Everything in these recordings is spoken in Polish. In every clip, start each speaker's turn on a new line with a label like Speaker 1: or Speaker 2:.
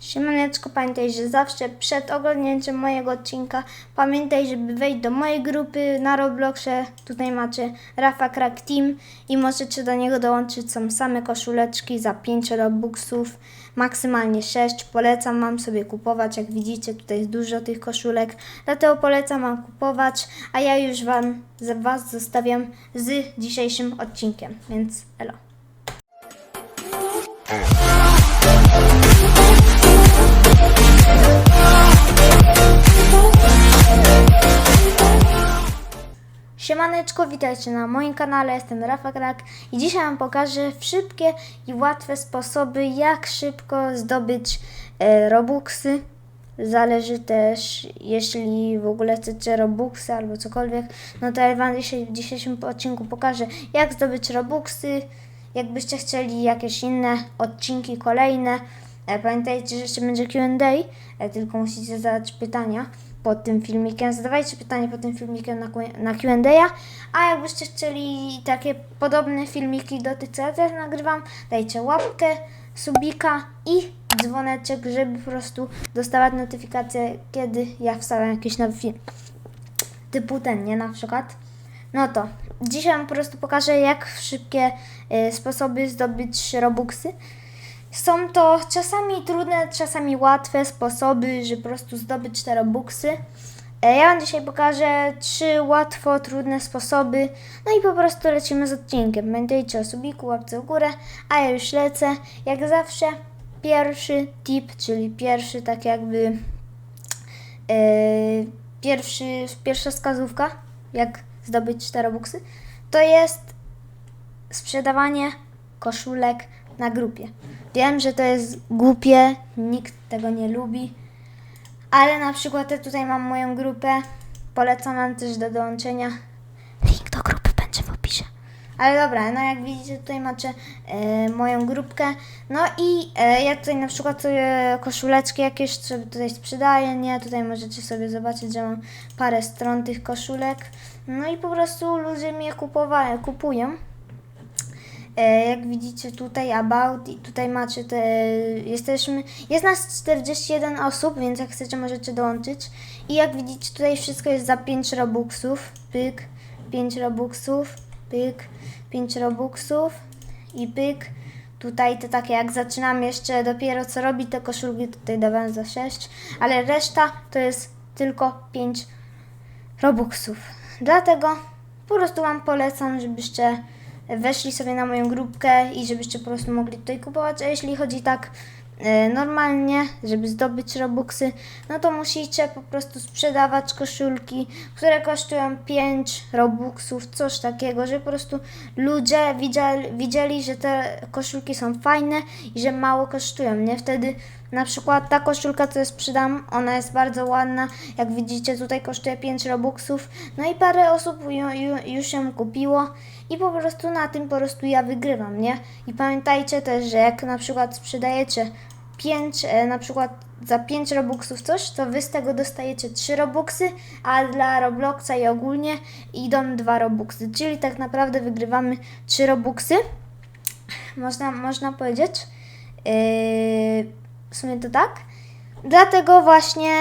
Speaker 1: Siemaneczko, pamiętaj, że zawsze przed oglądnięciem mojego odcinka pamiętaj, żeby wejść do mojej grupy na Robloxie. Tutaj macie Rafa Crack Team i możecie do niego dołączyć. Są same koszuleczki za 5 Robuxów, maksymalnie 6. Polecam Wam sobie kupować. Jak widzicie, tutaj jest dużo tych koszulek, dlatego polecam Wam kupować. A ja już Wam, Was zostawiam z dzisiejszym odcinkiem, więc elo. Siemaneczko, witajcie na moim kanale, jestem Rafa Krak i dzisiaj Wam pokażę szybkie i łatwe sposoby, jak szybko zdobyć e, Robuxy. Zależy też, jeśli w ogóle chcecie Robuxy albo cokolwiek, no to ja Wam dzisiaj, w dzisiejszym odcinku pokażę, jak zdobyć Robuxy. Jakbyście chcieli jakieś inne odcinki kolejne, pamiętajcie, że jeszcze będzie Q&A, e, tylko musicie zadać pytania pod tym filmikiem. Zadawajcie pytanie pod tym filmikiem na, Q&A, a jakbyście chcieli takie podobne filmiki do tych, co ja też nagrywam, dajcie łapkę, subika i dzwoneczek, żeby po prostu dostawać notyfikacje, kiedy ja wstawiam jakiś nowy film. Typu ten, nie? Na przykład. No to dzisiaj po prostu pokażę, jak szybkie y, sposoby zdobyć Robuxy. Są to czasami trudne, czasami łatwe sposoby, żeby po prostu zdobyć te Robuxy. E, Ja Wam dzisiaj pokażę trzy łatwo trudne sposoby, no i po prostu lecimy z odcinkiem. Pamiętajcie o subiku, łapce w górę, a ja już lecę. Jak zawsze pierwszy tip, czyli pierwszy tak jakby e, pierwszy, pierwsza wskazówka, jak zdobyć te Robuxy, to jest sprzedawanie koszulek na grupie. Wiem, że to jest głupie, nikt tego nie lubi, ale na przykład ja tutaj mam moją grupę, polecam Wam też do dołączenia. Link do grupy będzie w opisie. Ale dobra, no jak widzicie tutaj macie e, moją grupkę. No i e, ja tutaj na przykład sobie koszuleczki jakieś sobie tutaj sprzedaję, nie? Tutaj możecie sobie zobaczyć, że mam parę stron tych koszulek. No i po prostu ludzie mnie kupowa- kupują. E, Jak widzicie tutaj about i tutaj macie te, jesteśmy, jest nas 41 osób, więc jak chcecie możecie dołączyć. I jak widzicie tutaj wszystko jest za 5 robuxów, pyk, 5 robuxów, pyk, 5 robuxów i pyk. Tutaj te takie jak zaczynam jeszcze dopiero co robić te koszulki, tutaj dawałem za 6, ale reszta to jest tylko 5 Robuxów. Dlatego po prostu Wam polecam, żebyście weszli sobie na moją grupkę i żebyście po prostu mogli tutaj kupować. A jeśli chodzi tak e, normalnie, żeby zdobyć Robuxy, no to musicie po prostu sprzedawać koszulki, które kosztują 5 Robuxów, coś takiego, że po prostu ludzie widzieli, widzieli, że te koszulki są fajne i że mało kosztują, nie? Wtedy na przykład ta koszulka, co sprzedam, ona jest bardzo ładna. Jak widzicie, tutaj kosztuje 5 robuxów. No i parę osób ju, ju, już ją kupiło. I po prostu na tym po prostu ja wygrywam, nie? I pamiętajcie też, że jak na przykład sprzedajecie 5, e, na przykład za 5 robuxów coś, to wy z tego dostajecie 3 robuxy, a dla Robloxa i ogólnie idą 2 robuxy. Czyli tak naprawdę wygrywamy 3 robuxy. Można, można powiedzieć. Yy, w sumie to tak. Dlatego właśnie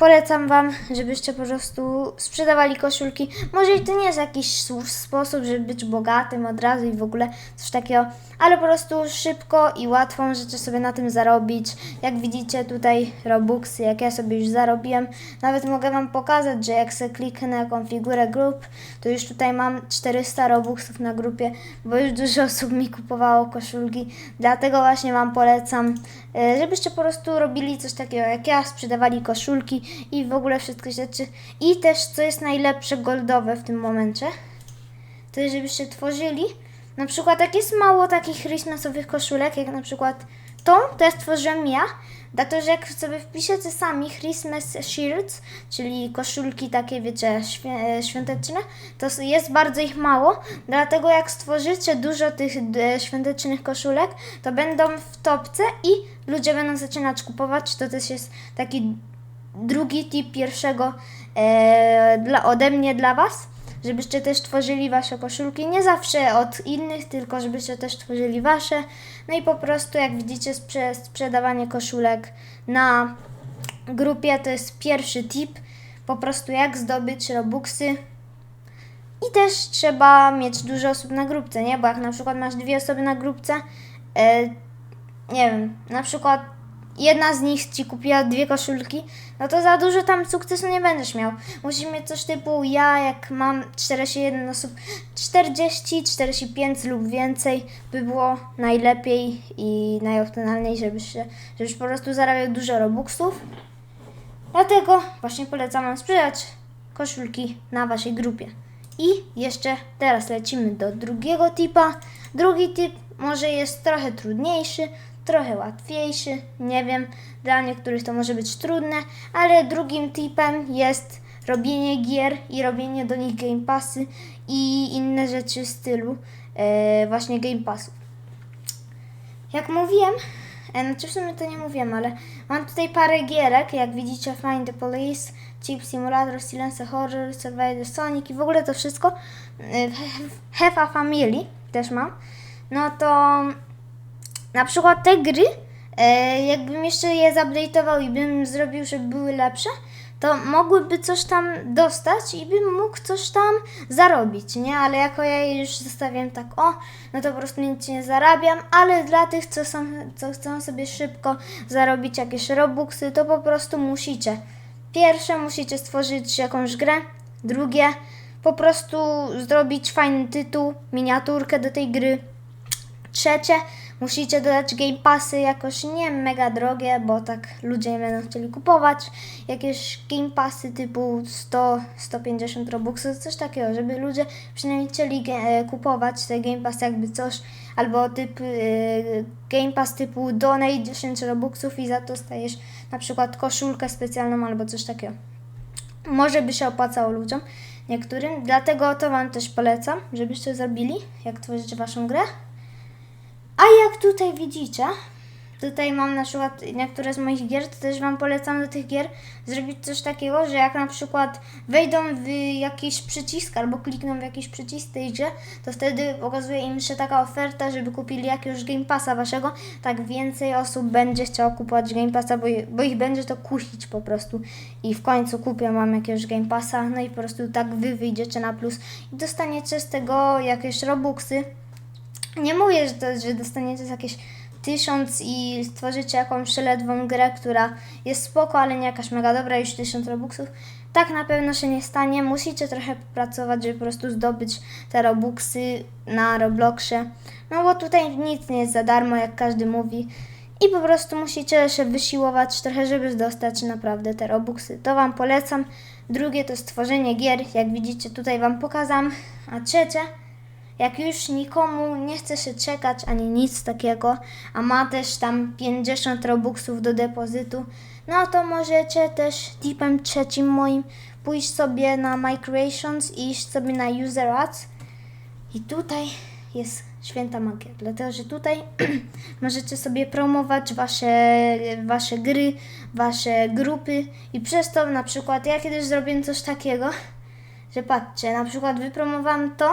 Speaker 1: polecam Wam, żebyście po prostu sprzedawali koszulki. Może i to nie jest jakiś sposób, żeby być bogatym od razu i w ogóle coś takiego, ale po prostu szybko i łatwo możecie sobie na tym zarobić. Jak widzicie tutaj Robuxy, jak ja sobie już zarobiłem. Nawet mogę Wam pokazać, że jak sobie kliknę konfigurę grup, to już tutaj mam 400 Robuxów na grupie, bo już dużo osób mi kupowało koszulki. Dlatego właśnie Wam polecam, e, żebyście po prostu robili coś takiego jak ja, sprzedawali koszulki i w ogóle wszystkie rzeczy. I też, co jest najlepsze, goldowe w tym momencie, to jest, żebyście tworzyli. Na przykład, jak jest mało takich Christmasowych koszulek, jak na przykład tą, to ja stworzyłem ja. Dlatego, że jak sobie wpiszecie sami Christmas shirts, czyli koszulki takie, wiecie, e, świąteczne, to jest bardzo ich mało. Dlatego, jak stworzycie dużo tych świątecznych koszulek, to będą w topce i ludzie będą zaczynać kupować. To też jest taki drugi tip pierwszego e, dla, ode mnie dla Was. żebyście też tworzyli wasze koszulki. Nie zawsze od innych, tylko żebyście też tworzyli wasze. No i po prostu, jak widzicie, sprze- sprzedawanie koszulek na grupie to jest pierwszy tip. Po prostu jak zdobyć robuxy. I też trzeba mieć dużo osób na grupce, nie? Bo jak na przykład masz dwie osoby na grupce, e, nie wiem, na przykład jedna z nich ci kupiła dwie koszulki, no to za dużo tam sukcesu nie będziesz miał. Musisz mieć coś typu ja, jak mam 41 osób, 40, 45 lub więcej by było najlepiej i najoptymalniej, żebyś, żebyś po prostu zarabiał dużo robuxów. Dlatego właśnie polecam Wam sprzedać koszulki na Waszej grupie. I jeszcze teraz lecimy do drugiego tipa. Drugi tip może jest trochę trudniejszy, trochę łatwiejszy, nie wiem, dla niektórych to może być trudne, ale drugim tipem jest robienie gier i robienie do nich game passy i inne rzeczy w stylu e, właśnie game passów. Jak mówiłem, e, znaczy w sumie to nie mówiłem, ale mam tutaj parę gierek, jak widzicie Find the Police, Chip Simulator, Silence Horror, Survivor Sonic i w ogóle to wszystko. E, Have a Family też mam. No to na przykład te gry, e, jakbym jeszcze je zupdate'ował i bym zrobił, żeby były lepsze, to mogłyby coś tam dostać i bym mógł coś tam zarobić, nie? Ale jako ja je już zostawiam tak, o, no to po prostu nic nie zarabiam, ale dla tych, co, są, co chcą sobie szybko zarobić jakieś robuxy, to po prostu musicie. Pierwsze musicie stworzyć jakąś grę, drugie po prostu zrobić fajny tytuł, miniaturkę do tej gry, Trzecie, musicie dodać game passy jakoś nie mega drogie, bo tak ludzie nie będą chcieli kupować. Jakieś game passy typu 100-150 robuxów, coś takiego, żeby ludzie przynajmniej chcieli e, kupować te game passy jakby coś, albo typ e, game pass typu donate 10 robuxów i za to stajesz na przykład koszulkę specjalną albo coś takiego może by się opłacało ludziom, niektórym. Dlatego to Wam też polecam, żebyście zrobili, jak tworzycie Waszą grę. A jak tutaj widzicie, tutaj mam na przykład niektóre z moich gier, to też Wam polecam do tych gier zrobić coś takiego, że jak na przykład wejdą w jakiś przycisk albo klikną w jakiś przycisk tej grze, to wtedy pokazuje im się taka oferta, żeby kupili jakiegoś Game Passa Waszego, tak więcej osób będzie chciało kupować Game Passa, bo, je- bo ich będzie to kusić po prostu. I w końcu kupią Wam jakiegoś Game Passa, no i po prostu tak Wy wyjdziecie na plus i dostaniecie z tego jakieś Robuxy, nie mówię, że, to, że dostaniecie jakieś tysiąc i stworzycie jakąś ledwą grę, która jest spoko, ale nie jakaś mega dobra, już tysiąc robuxów. Tak na pewno się nie stanie. Musicie trochę popracować, żeby po prostu zdobyć te robuxy na Robloxie. No bo tutaj nic nie jest za darmo, jak każdy mówi. I po prostu musicie się wysiłować trochę, żeby dostać naprawdę te robuxy. To Wam polecam. Drugie to stworzenie gier, jak widzicie tutaj Wam pokazam. A trzecie jak już nikomu nie chce się czekać ani nic takiego, a ma też tam 50 robuxów do depozytu, no to możecie też tipem trzecim moim pójść sobie na My Creations i iść sobie na User Ads. I tutaj jest święta magia, dlatego że tutaj możecie sobie promować wasze, wasze gry, wasze grupy i przez to na przykład ja kiedyś zrobiłem coś takiego, że patrzcie, na przykład wypromowałam to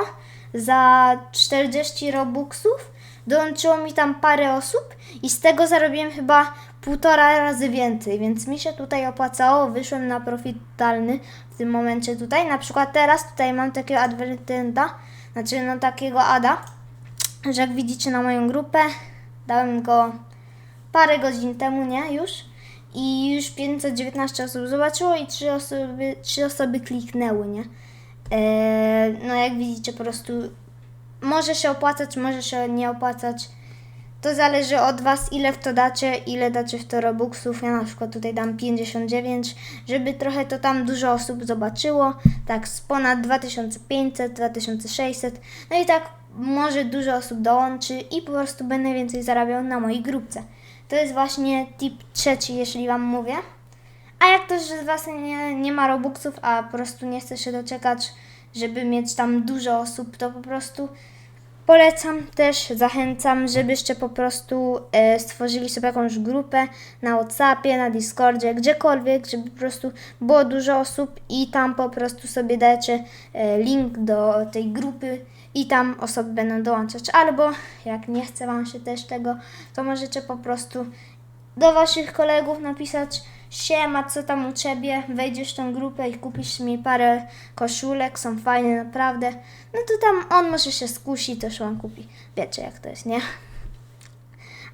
Speaker 1: za 40 robuxów, dołączyło mi tam parę osób i z tego zarobiłem chyba półtora razy więcej, więc mi się tutaj opłacało, wyszłem na profit totalny w tym momencie tutaj. Na przykład teraz tutaj mam takiego adwertenta, znaczy no takiego ada, że jak widzicie na moją grupę, dałem go parę godzin temu, nie, już. I już 519 osób zobaczyło i 3 osoby, 3 osoby kliknęły, nie. Eee, no jak widzicie po prostu może się opłacać, może się nie opłacać. To zależy od Was, ile w to dacie, ile dacie w to robuxów. Ja na przykład tutaj dam 59, żeby trochę to tam dużo osób zobaczyło. Tak z ponad 2500, 2600. No i tak może dużo osób dołączy i po prostu będę więcej zarabiał na mojej grupce. To jest właśnie tip trzeci, jeśli Wam mówię. A jak ktoś z Was nie, nie ma robuxów, a po prostu nie chce się doczekać, żeby mieć tam dużo osób, to po prostu Polecam też, zachęcam, żebyście po prostu e, stworzyli sobie jakąś grupę na Whatsappie, na Discordzie, gdziekolwiek, żeby po prostu było dużo osób i tam po prostu sobie dacie e, link do tej grupy i tam osoby będą dołączać. Albo jak nie chce Wam się też tego, to możecie po prostu do Waszych kolegów napisać Siema, co tam u Ciebie? Wejdziesz w tą grupę i kupisz mi parę koszulek, są fajne naprawdę. No to tam on może się skusi, też Wam kupi. Wiecie jak to jest, nie?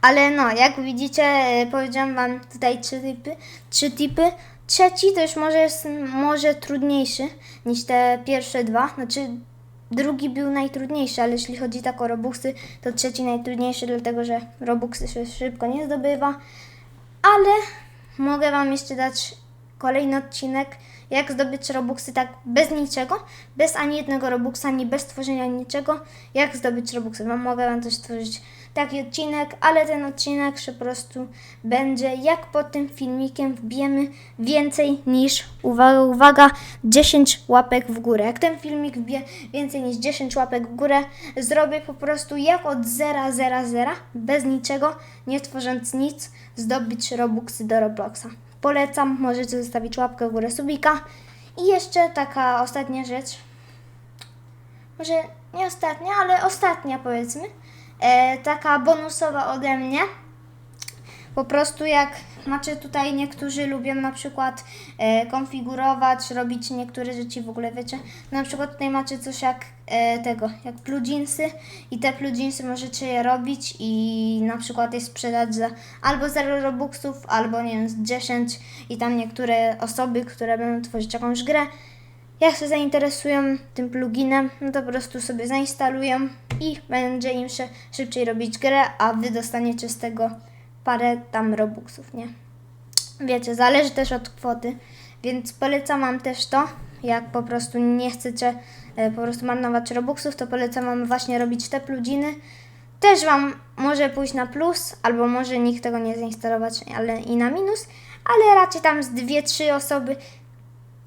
Speaker 1: Ale no, jak widzicie, e, powiedziałam Wam tutaj trzy typy. Trzy typy. Trzeci to już może jest może trudniejszy niż te pierwsze dwa. Znaczy, drugi był najtrudniejszy, ale jeśli chodzi tak o Robuxy, to trzeci najtrudniejszy, dlatego że Robuxy się szybko nie zdobywa. Ale mogę Wam jeszcze dać kolejny odcinek, jak zdobyć Robuxy tak bez niczego, bez ani jednego Robuxa, ani bez tworzenia niczego, jak zdobyć Robuxy. Wam mogę Wam też stworzyć taki odcinek, ale ten odcinek po prostu będzie, jak pod tym filmikiem wbijemy więcej niż, uwaga, uwaga, 10 łapek w górę. Jak ten filmik wbije więcej niż 10 łapek w górę, zrobię po prostu jak od 0, 0, 0, bez niczego, nie tworząc nic, zdobyć Robuxy do Robloxa. Polecam, możecie zostawić łapkę w górę subika. I jeszcze taka ostatnia rzecz, może nie ostatnia, ale ostatnia powiedzmy, e, taka bonusowa ode mnie. Po prostu jak macie tutaj, niektórzy lubią na przykład e, konfigurować, robić niektóre rzeczy w ogóle, wiecie. Na przykład tutaj macie coś jak e, tego, jak pluginsy i te pluginsy możecie je robić i na przykład je sprzedać za albo 0 robuxów, albo nie wiem, z 10 i tam niektóre osoby, które będą tworzyć jakąś grę, jak się zainteresują tym pluginem, no to po prostu sobie zainstalują i będzie im się szybciej robić grę, a wy dostaniecie z tego parę tam robuxów, nie? Wiecie, zależy też od kwoty, więc polecam Wam też to, jak po prostu nie chcecie e, po prostu marnować robuxów, to polecam Wam właśnie robić te pluginy. Też Wam może pójść na plus, albo może nikt tego nie zainstalować, ale i na minus, ale raczej tam z dwie, trzy osoby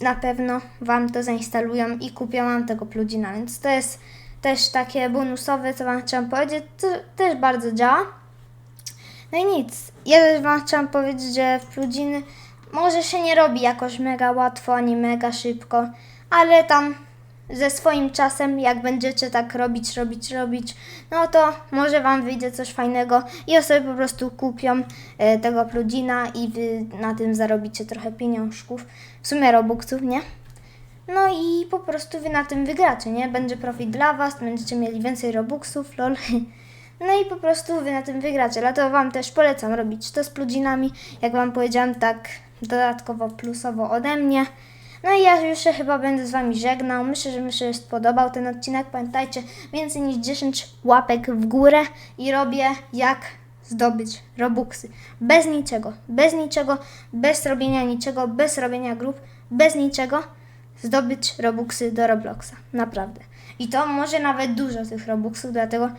Speaker 1: na pewno Wam to zainstalują i kupią Wam tego plugina, więc to jest też takie bonusowe, co Wam chciałam powiedzieć, to też bardzo działa. No i nic, ja też Wam chciałam powiedzieć, że pluginy może się nie robi jakoś mega łatwo, ani mega szybko, ale tam ze swoim czasem, jak będziecie tak robić, robić, robić, no to może Wam wyjdzie coś fajnego i osoby po prostu kupią e, tego plugina i Wy na tym zarobicie trochę pieniążków, w sumie robuxów, nie? No i po prostu Wy na tym wygracie, nie? Będzie profit dla Was, będziecie mieli więcej robuxów, lol. No i po prostu Wy na tym wygracie, dlatego Wam też polecam robić to z pluginami, jak Wam powiedziałam, tak dodatkowo plusowo ode mnie. No i ja już się chyba będę z Wami żegnał. Myślę, że mi się spodobał ten odcinek. Pamiętajcie, więcej niż 10 łapek w górę i robię jak zdobyć Robuxy. Bez niczego, bez niczego, bez robienia niczego, bez robienia grup, bez niczego zdobyć Robuxy do Robloxa. Naprawdę. I to może nawet dużo tych Robuxów, dlatego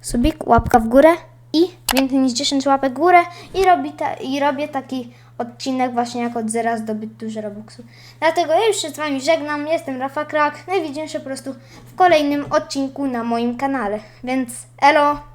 Speaker 1: subik, łapka w górę i więcej niż 10 łapek w górę i, robi ta, i robię taki odcinek właśnie jak od zera zdobyć dużo Robuxów. Dlatego ja już się z Wami żegnam, jestem Rafa Krak, no i widzimy się po prostu w kolejnym odcinku na moim kanale. Więc elo!